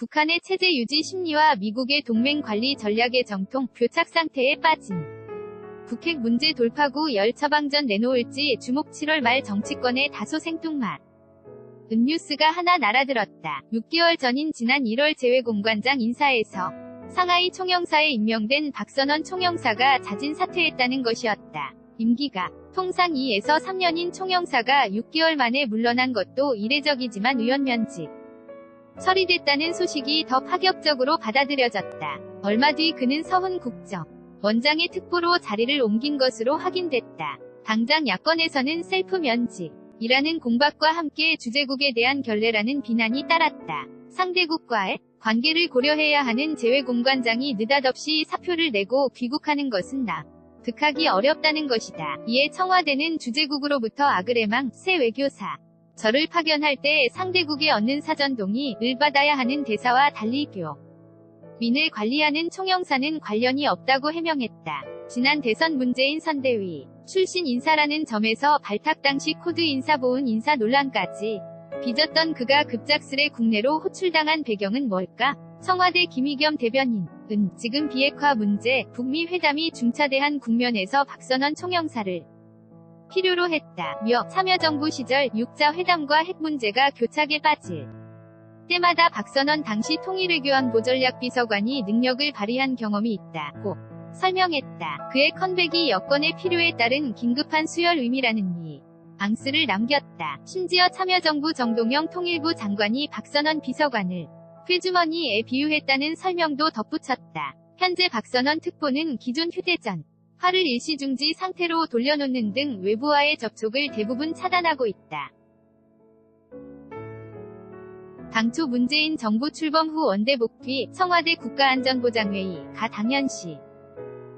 북한의 체제 유지 심리와 미국의 동맹 관리 전략의 정통, 교착 상태에 빠진 북핵 문제 돌파구 열 처방전 내놓을지 주목 7월 말 정치권의 다소 생뚱맞. 음뉴스가 하나 날아들었다. 6개월 전인 지난 1월 재외공관장 인사에서 상하이 총영사에 임명된 박선원 총영사가 자진 사퇴했다는 것이었다. 임기가 통상 2에서 3년인 총영사가 6개월 만에 물러난 것도 이례적이지만 의원 면직 처리됐다는 소식이 더 파격적으로 받아들여졌다. 얼마 뒤 그는 서훈 국정 원장의 특보로 자리를 옮긴 것으로 확인됐다. 당장 야권에서는 셀프 면직이라는 공박과 함께 주재국에 대한 결례라는 비난이 따랐다. 상대국과의 관계를 고려해야 하는 재외공관장이 느닷없이 사표를 내고 귀국하는 것은 나. 득하기 어렵다는 것이다. 이에 청와대는 주재국으로부터 아그레망 새 외교사 저를 파견할 때 상대국에 얻는 사전 동의를 받아야 하는 대사와 달리 교 민을 관리하는 총영사는 관련이 없다고 해명했다. 지난 대선 문재인 선대위 출신 인사라는 점에서 발탁 당시 코드 인사보훈 인사 논란까지 빚었던 그가 급작스레 국내로 호출당한 배경은 뭘까? 청와대 김의겸 대변인 은 지금 비핵화 문제 북미 회담이 중차대한 국면에서 박선원 총영사를 필요로 했다며 참여정부 시절 육자 회담과 핵 문제가 교착에 빠질 때마다 박선원 당시 통일외교안보 전략비서관이 능력을 발휘한 경험이 있다고 설명했다. 그의 컨백이 여건의 필요에 따른 긴급한 수혈 의미라는 이 앙스를 남겼다. 심지어 참여정부 정동영 통일부 장관이 박선원 비서관을 회주머니에 비유했다는 설명도 덧붙였다. 현재 박선원 특보는 기존 휴대전 화를 일시중지 상태로 돌려놓는 등 외부와의 접촉을 대부분 차단하고 있다. 당초 문재인 정부 출범 후 원대 복귀 청와대 국가안전보장회의 가 당연시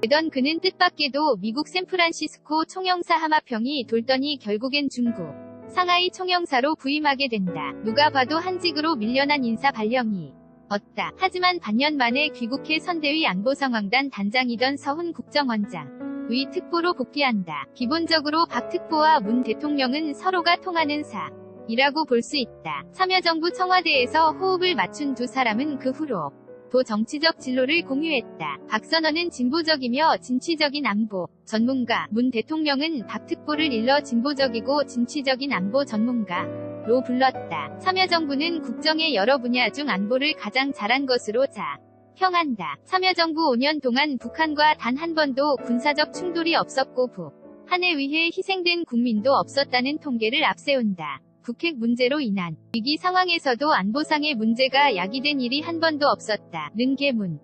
되던 그는 뜻밖에도 미국 샌프란시스코 총영사 하마평이 돌더니 결국엔 중국 상하이 총영사로 부임하게 된다. 누가 봐도 한직으로 밀려난 인사 발령이 없다. 하지만 반년 만에 귀국해 선대위 안보상황단 단장이던 서훈 국정원장 의 특보로 복귀한다. 기본적으로 박 특보와 문 대통령은 서로가 통하는 사. 이라고 볼 수 있다. 참여정부 청와대에서 호흡을 맞춘 두 사람은 그 후로 도 정치적 진로를 공유했다. 박선원은 진보적이며 진취적인 안보 전문가, 문 대통령은 박 특보를 일러 진보적이고 진취적인 안보 전문가 로 불렀다. 참여정부는 국정의 여러 분야 중 안보를 가장 잘한 것으로 자. 평한다. 참여정부 5년 동안 북한과 단 한 번도 군사적 충돌이 없었고 북 한에 의해 희생된 국민도 없었다는 통계를 앞세운다. 북핵 문제로 인한 위기 상황에서도 안보상의 문제가 야기된 일이 한 번도 없었다. 는 개문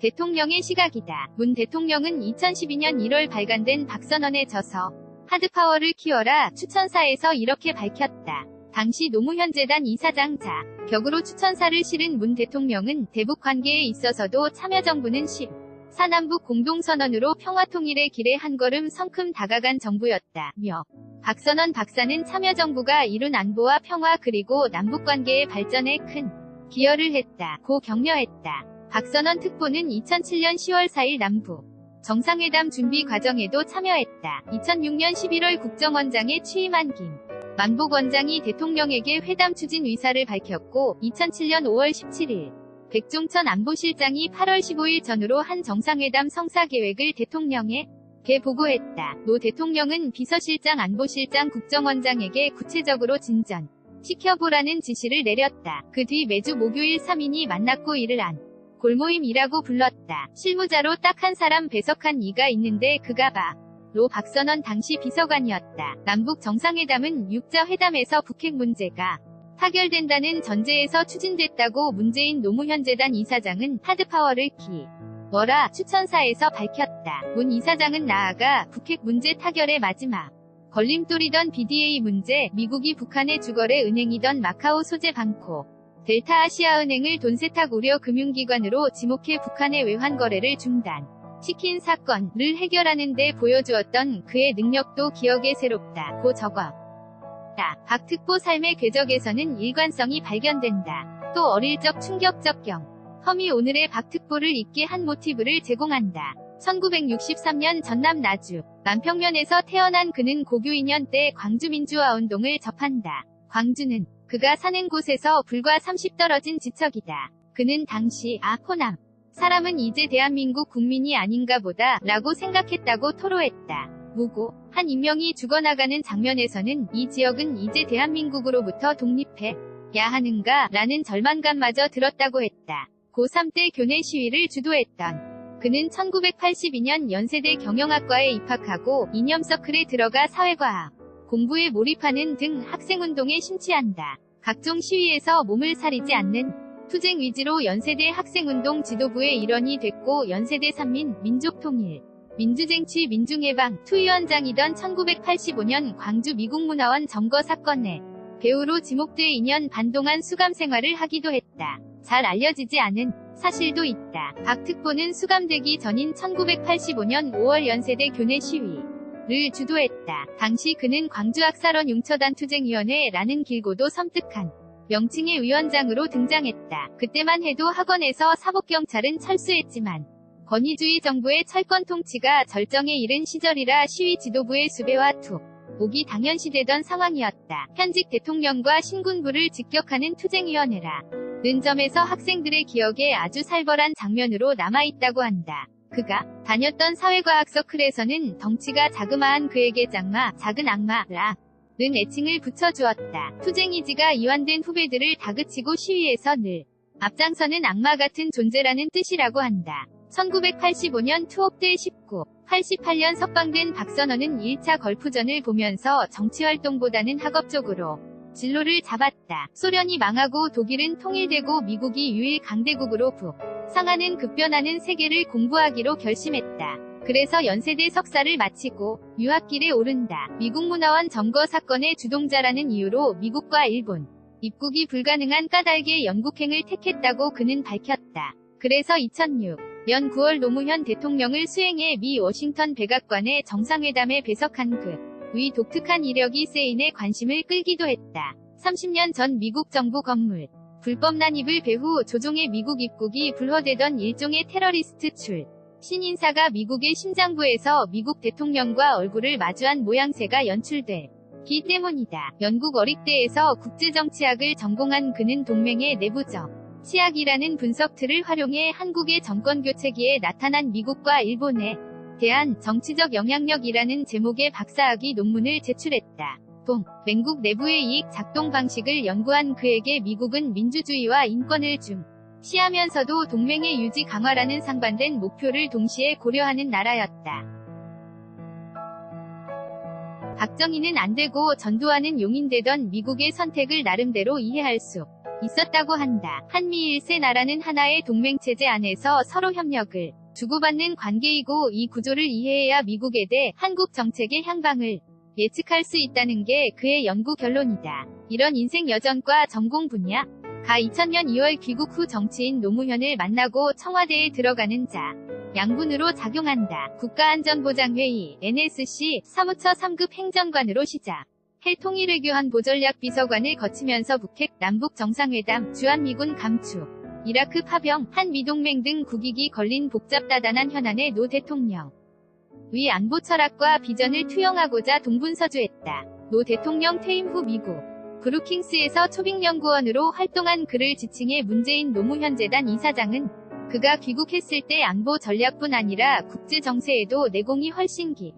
대통령의 시각이다. 문 대통령은 2012년 1월 발간된 박선원의 저서 하드파워를 키워라 추천사에서 이렇게 밝혔다. 당시 노무현재단 이사장 자 격으로 추천사를 실은 문 대통령은 대북 관계에 있어서도 참여정부는 10. 사남북 공동선언으로 평화통일의 길에 한 걸음 성큼 다가간 정부였다며 박선원 박사는 참여정부가 이룬 안보와 평화 그리고 남북관계의 발전에 큰 기여를 했다고 격려했다. 박선원 특보는 2007년 10월 4일 남북 정상회담 준비 과정에도 참여했다. 2006년 11월 국정원장에 취임한 김 만복 원장이 대통령에게 회담 추진 의사를 밝혔고 2007년 5월 17일 백종천 안보실장이 8월 15일 전후로 한 정상회담 성사 계획을 대통령에 게 보고했다. 노 대통령은 비서실장 안보실장 국정원장에게 구체적으로 진전 시켜보라는 지시를 내렸다. 그 뒤 매주 목요일 3인이 만났고 이를 안 골모임이라고 불렀다. 실무자로 딱 한 사람 배석한 이가 있는데 그가 바. 로 박선원 당시 비서관이었다. 남북 정상회담은 육자 회담에서 북핵 문제가 타결된다는 전제에서 추진됐다고 문재인 노무현 재단 이사장은 하드파워를 키. 뭐라 추천사에서 밝혔다. 문 이사장은 나아가 북핵 문제 타결의 마지막 걸림돌이던 BDA 문제, 미국이 북한의 주거래 은행이던 마카오 소재 방코, 델타 아시아은행을 돈세탁 우려 금융기관으로 지목해 북한의 외환 거래를 중단. 시킨 사건을 해결하는 데 보여주었던 그의 능력도 기억에 새롭다. 고 적어. 박 특보 삶의 궤적에서는 일관성이 발견된다. 또 어릴 적 충격적 경. 험이 오늘의 박 특보를 잊게 한 모티브를 제공한다. 1963년 전남 나주 남평면에서 태어난 그는 고교 2년 때 광주민주화 운동을 접한다. 광주는 그가 사는 곳에서 불과 30 떨어진 지척이다. 그는 당시 아 호남 사람은 이제 대한민국 국민이 아닌가 보다 라고 생각했다고 토로했다. 무고 한 인명이 죽어나가는 장면에서는 이 지역은 이제 대한민국으로부터 독립해 야 하는가 라는 절망감마저 들었다고 했다. 고3 때 교내 시위를 주도했던 그는 1982년 연세대 경영학과에 입학하고 이념 서클에 들어가 사회과학 공부에 몰입하는 등 학생운동에 심취한다. 각종 시위에서 몸을 사리지 않는 투쟁 위주로 연세대 학생운동 지도부의 일원이 됐고 연세대 삼민 민족통일 민주쟁취 민중해방 투위원장이던 1985년 광주 미국문화원 점거 사건에 배우로 지목돼 2년 반 동안 수감 생활을 하기도 했다. 잘 알려지지 않은 사실도 있다. 박 특보는 수감되기 전인 1985년 5월 연세대 교내 시위를 주도했다. 당시 그는 광주학살원 융처단 투쟁위원회라는 길고도 섬뜩한 명칭의 위원장으로 등장했다. 그때만 해도 학원에서 사법경찰은 철수했지만 권위주의 정부의 철권 통치가 절정에 이른 시절이라 시위 지도부의 수배와 투 목이 당연시되던 상황이었다. 현직 대통령과 신군부를 직격하는 투쟁위원회라. 는 점에서 학생들의 기억에 아주 살벌한 장면으로 남아있다고 한다. 그가 다녔던 사회과학 서클에서는 덩치가 자그마한 그에게 짱마, 작은 악마라 는 애칭을 붙여주었다. 투쟁이지가 이완된 후배들을 다그치고 시위에서 늘 앞장서는 악마 같은 존재라는 뜻이라고 한다. 1985년 투옥대 19, 88년 석방된 박선원은 1차 걸프전을 보면서 정치활동보다는 학업적으로 진로를 잡았다. 소련이 망하고 독일은 통일되고 미국이 유일 강대국으로 부 상하는 급변하는 세계를 공부하기로 결심했다. 그래서 연세대 석사를 마치고 유학길에 오른다. 미국 문화원 점거 사건의 주동자라는 이유로 미국과 일본 입국이 불가능한 까닭의 영국행을 택했다고 그는 밝혔다. 그래서 2006년 9월 노무현 대통령을 수행해 미 워싱턴 백악관의 정상회담에 배석한 그위 독특한 이력이 세인의 관심을 끌기도 했다. 30년 전 미국 정부 건물 불법 난입을 배후 조종의 미국 입국이 불허되던 일종의 테러리스트 출 신인사가 미국의 심장부에서 미국 대통령과 얼굴을 마주한 모양새가 연출돼 기 때문이다. 영국 어릭 대에서 국제정치학을 전공한 그는 동맹의 내부적 치학이라는 분석 틀을 활용해 한국의 정권교체기에 나타난 미국과 일본에 대한 정치적 영향력이라는 제목의 박사학위 논문을 제출했다. 동, 맹국 내부의 이익 작동 방식을 연구한 그에게 미국은 민주주의와 인권을 중 시하면서도 동맹의 유지 강화라는 상반된 목표를 동시에 고려하는 나라였다. 박정희는 안되고 전두환은 용인되던 미국의 선택을 나름대로 이해할 수 있었다고 한다. 한미 일 세 나라는 하나의 동맹체제 안에서 서로 협력을 주고받는 관계이고 이 구조를 이해해야 미국에 대해 한국 정책의 향방을 예측할 수 있다는 게 그의 연구 결론이다. 이런 인생 여전과 전공 분야 가 2000년 2월 귀국 후 정치인 노무현을 만나고 청와대에 들어가는 자 양분으로 작용한다. 국가안전보장회의 NSC 사무처 3급 행정관으로 시작. 해 통일외교안 보전략 비서관을 거치면서 북핵 남북 정상회담 주한미군 감축 이라크 파병, 한미동맹 등 국익이 걸린 복잡다단한 현안의 노 대통령. 위 안보 철학과 비전을 투영하고자 동분서주했다. 노 대통령 퇴임 후 미국 브루킹스에서 초빙연구원으로 활동한 그를 지칭해 문재인 노무현 재단 이사장은 그가 귀국했을 때 안보 전략뿐 아니라 국제 정세에도 내공이 훨씬 기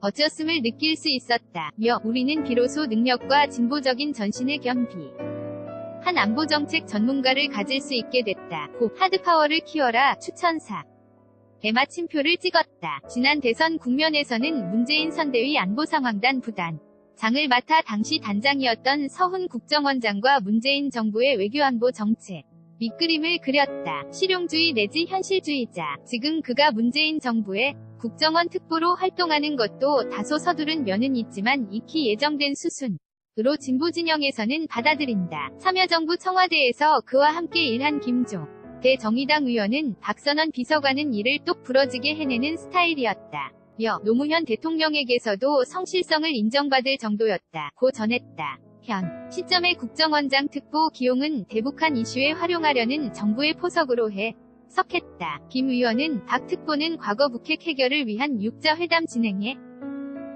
어쩌음을 느낄 수 있었다 며 우리는 비로소 능력과 진보적인 전신을 겸비 한 안보정책 전문가를 가질 수 있게 됐다. 고 하드파워를 키워라 추천사. 대마침표를 찍었다. 지난 대선 국면에서는 문재인 선대위 안보상황단 부단 장을 맡아 당시 단장이었던 서훈 국정원장과 문재인 정부의 외교안보 정책 밑그림을 그렸다. 실용주의 내지 현실주의자. 지금 그가 문재인 정부의 국정원 특보로 활동하는 것도 다소 서두른 면은 있지만 익히 예정된 수순. 으로 진보 진영에서는 받아들인다. 참여정부 청와대에서 그와 함께 일한 김종 대정의당 의원은 박선원 비서관은 이를 똑 부러지게 해내는 스타일이었다. 며 노무현 대통령에게서도 성실성을 인정받을 정도였다. 고 전했다. 현 시점의 국정원장 특보 기용은 대북한 이슈에 활용하려는 정부의 포석으로 해 석했다. 김 의원은 박 특보는 과거 북핵 해결을 위한 육자 회담 진행에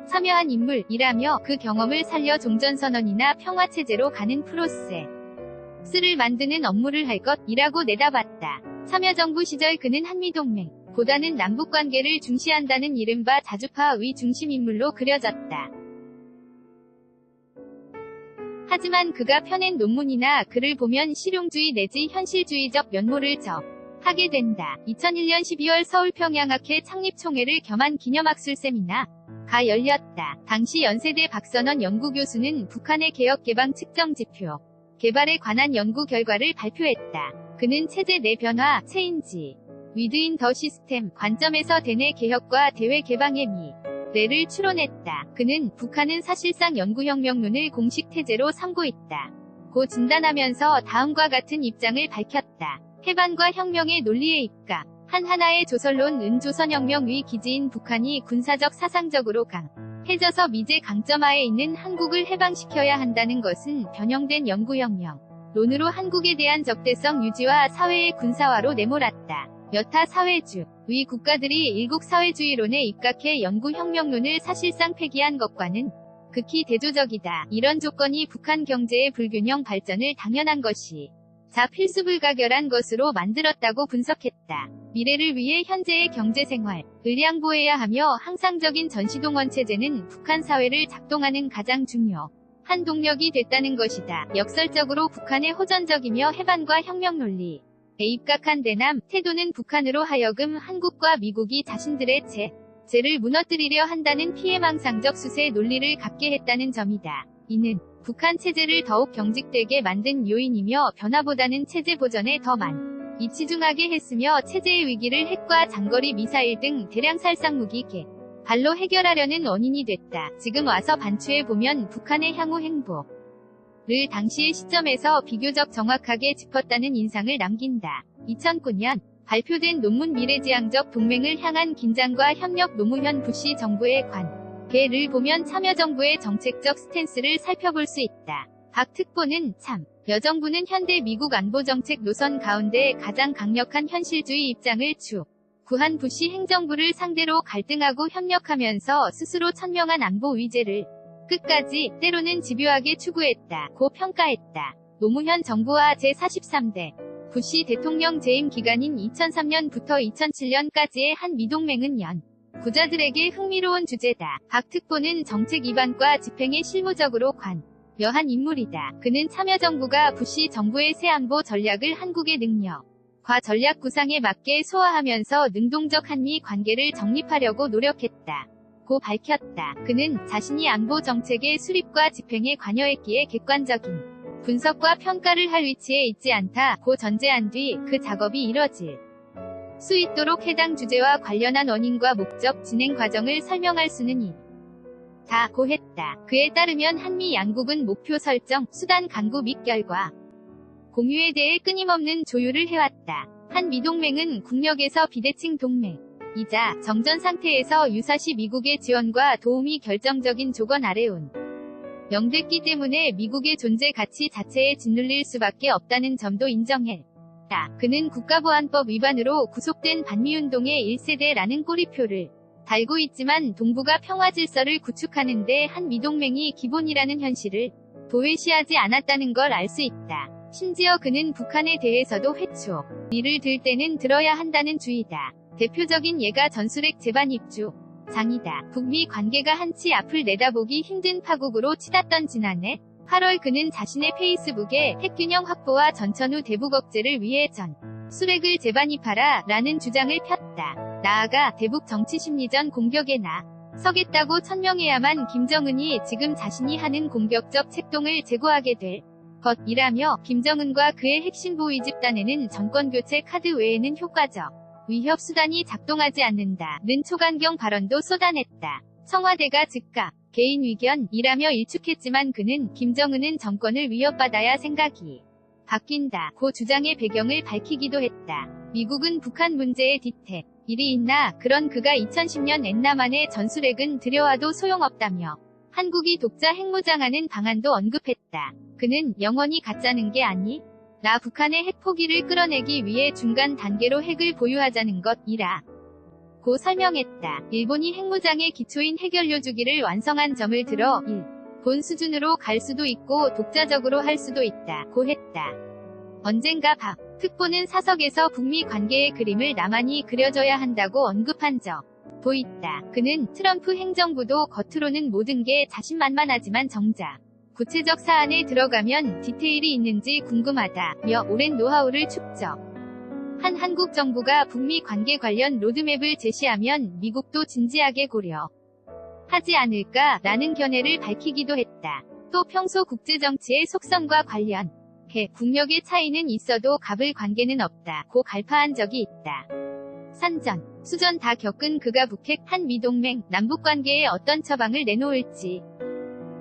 참여한 인물이라며 그 경험을 살려 종전선언이나 평화체제로 가는 프로세스를 만드는 업무를 할 것이라고 내다봤다. 참여정부 시절 그는 한미동맹, 보다는 남북관계를 중시한다는 이른바 자주파 의 중심 인물로 그려졌다. 하지만 그가 펴낸 논문이나 글을 보면 실용주의 내지 현실주의적 면모를 접하게 된다. 2001년 12월 서울 평양학회 창립총회를 겸한 기념학술 세미나 가 열렸다. 당시 연세대 박선원 연구교수는 북한의 개혁개방 측정 지표, 개발에 관한 연구 결과를 발표했다. 그는 체제 내 변화, 체인지, 위드인 더 시스템 관점에서 대내 개혁과 대외 개방의 미, 례를 추론했다. 그는 북한은 사실상 연구혁명론을 공식 태제로 삼고 있다. 고 진단하면서 다음과 같은 입장을 밝혔다. 해방과 혁명의 논리에 입각. 한 하나의 조선론 은조선혁명 위 기지인 북한이 군사적 사상적으로 강 해져서 미제 강점하에 있는 한국을 해방시켜야 한다는 것은 변형된 연구혁명. 론으로 한국에 대한 적대성 유지와 사회의 군사화로 내몰았다. 여타 사회주, 위 국가들이 일국 사회주의론에 입각해 연구혁명론을 사실상 폐기한 것과는 극히 대조적이다. 이런 조건이 북한 경제의 불균형 발전을 당연한 것이 자 필수불가결한 것으로 만들었다고 분석했다. 미래를 위해 현재의 경제생활, 을 양보해야 하며 항상적인 전시동원 체제는 북한 사회를 작동하는 가장 중요 한 동력이 됐다는 것이다. 역설적으로 북한의 호전적이며 해방과 혁명 논리, 에 입각한 대남 태도는 북한으로 하여금 한국과 미국이 자신들의 제, 제를 무너뜨리려 한다는 피해망상적 수세 논리를 갖게 했다는 점이다. 이는 북한 체제를 더욱 경직되게 만든 요인이며 변화보다는 체제 보전에 더 많. 이치중하게 했으며 체제의 위기를 핵과 장거리 미사일 등 대량 살상 무기 개 발로 해결하려는 원인이 됐다. 지금 와서 반추해 보면 북한의 향후 행보, 를 당시의 시점에서 비교적 정확하게 짚었다는 인상을 남긴다. 2009년 발표된 논문 미래지향적 동맹을 향한 긴장과 협력 노무현 부시 정부의 관계를 보면 참여정부의 정책적 스탠스를 살펴볼 수 있다. 박 특보는 참, 여정부는 현대 미국 안보정책 노선 가운데 가장 강력한 현실주의 입장을 주. 구한 부시 행정부를 상대로 갈등하고 협력하면서 스스로 천명한 안보 위제를 끝까지 때로는 집요하게 추구했다. 고 평가했다. 노무현 정부와 제43대 부시 대통령 재임 기간인 2003년부터 2007년까지의 한 미동맹은 연 구자들에게 흥미로운 주제다. 박 특보는 정책 입안과 집행에 실무적으로 관 여한 인물이다. 그는 참여정부가 부시 정부의 새 안보 전략을 한국의 능력 과 전략 구상에 맞게 소화하면서 능동적 한미 관계를 정립하려고 노력했다. 고 밝혔다. 그는 자신이 안보 정책의 수립과 집행에 관여했기에 객관적인 분석과 평가를 할 위치에 있지 않다. 고 전제한 뒤 그 작업이 이뤄질 수 있도록 해당 주제와 관련한 원인과 목적, 진행 과정을 설명할 수는 있. 다 고 했다. 그에 따르면 한미 양국은 목표 설정, 수단 강구 및 결과 공유에 대해 끊임없는 조율을 해왔다. 한 미동맹은 국력에서 비대칭 동맹, 이자 정전 상태에서 유사시 미국의 지원과 도움이 결정적인 조건 아래 온 영됐기 때문에 미국의 존재 가치 자체에 짓눌릴 수밖에 없다는 점도 인정해. 다. 그는 국가보안법 위반으로 구속된 반미운동의 1세대라는 꼬리표를 달고 있지만 동북아 평화 질서를 구축하는데 한 미동맹이 기본이라는 현실을 도외시하지 않았다는 걸 알 수 있다. 심지어 그는 북한에 대해서도 회초, 이를 들 때는 들어야 한다는 주의다. 대표적인 예가 전술핵 재반 입주. 장이다. 북미 관계가 한치 앞을 내다보기 힘든 파국으로 치닫던 지난해 8월 그는 자신의 페이스북에 핵균형 확보와 전천 후 대북 억제를 위해 전 수렉을 재반입하라 라는 주장을 폈다. 나아가 대북 정치 심리전 공격에 나 서겠다고 천명해야만 김정은이 지금 자신이 하는 공격적 책동을 제고하게 될 것이라며 김정은과 그의 핵심 보위 집단에는 정권교체 카드 외에는 효과적 위협 수단이 작동하지 않는다 는 초간경 발언도 쏟아냈다. 청와대가 즉각 개인 위견이라며 일축했지만 그는 김정은은 정권을 위협받아야 생각이 바뀐다. 고 주장의 배경을 밝히기도 했다. 미국은 북한 문제에 뒤태 일이 있나 그런 그가 2010년 엔나만의 전술핵은 들여와도 소용없다며 한국이 독자 핵무장하는 방안도 언급했다. 그는 영원히 갖자는 게 아니 나 북한의 핵 포기를 끌어내기 위해 중간 단계로 핵을 보유하자는 것이라. 고 설명했다. 일본이 핵무장의 기초인 해결료 주기를 완성한 점을 들어 일. 본 수준으로 갈 수도 있고 독자적으로 할 수도 있다. 고 했다. 언젠가 박 특보는 사석에서 북미 관계의 그림을 나만이 그려줘야 한다고 언급한 적. 보있다. 그는 트럼프 행정부도 겉으로는 모든 게 자신만만하지만 정작 구체적 사안에 들어가면 디테일이 있는지 궁금하다며 오랜 노하우를 축적. 한 한국 정부가 북미 관계 관련 로드맵을 제시하면 미국도 진지하게 고려. 하지 않을까라는 견해를 밝히기도 했다. 또 평소 국제정치의 속성과 관련 해 국력의 차이는 있어도 갑을 관계는 없다. 고 갈파한 적이 있다. 산전, 수전 다 겪은 그가 북핵 한미동맹 남북관계에 어떤 처방을 내놓을지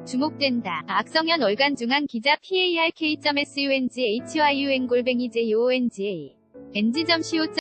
주목된다. 악성현 월간 중앙 기자 PARK.SUNGHYUN 골뱅이 JONGA NG.CO.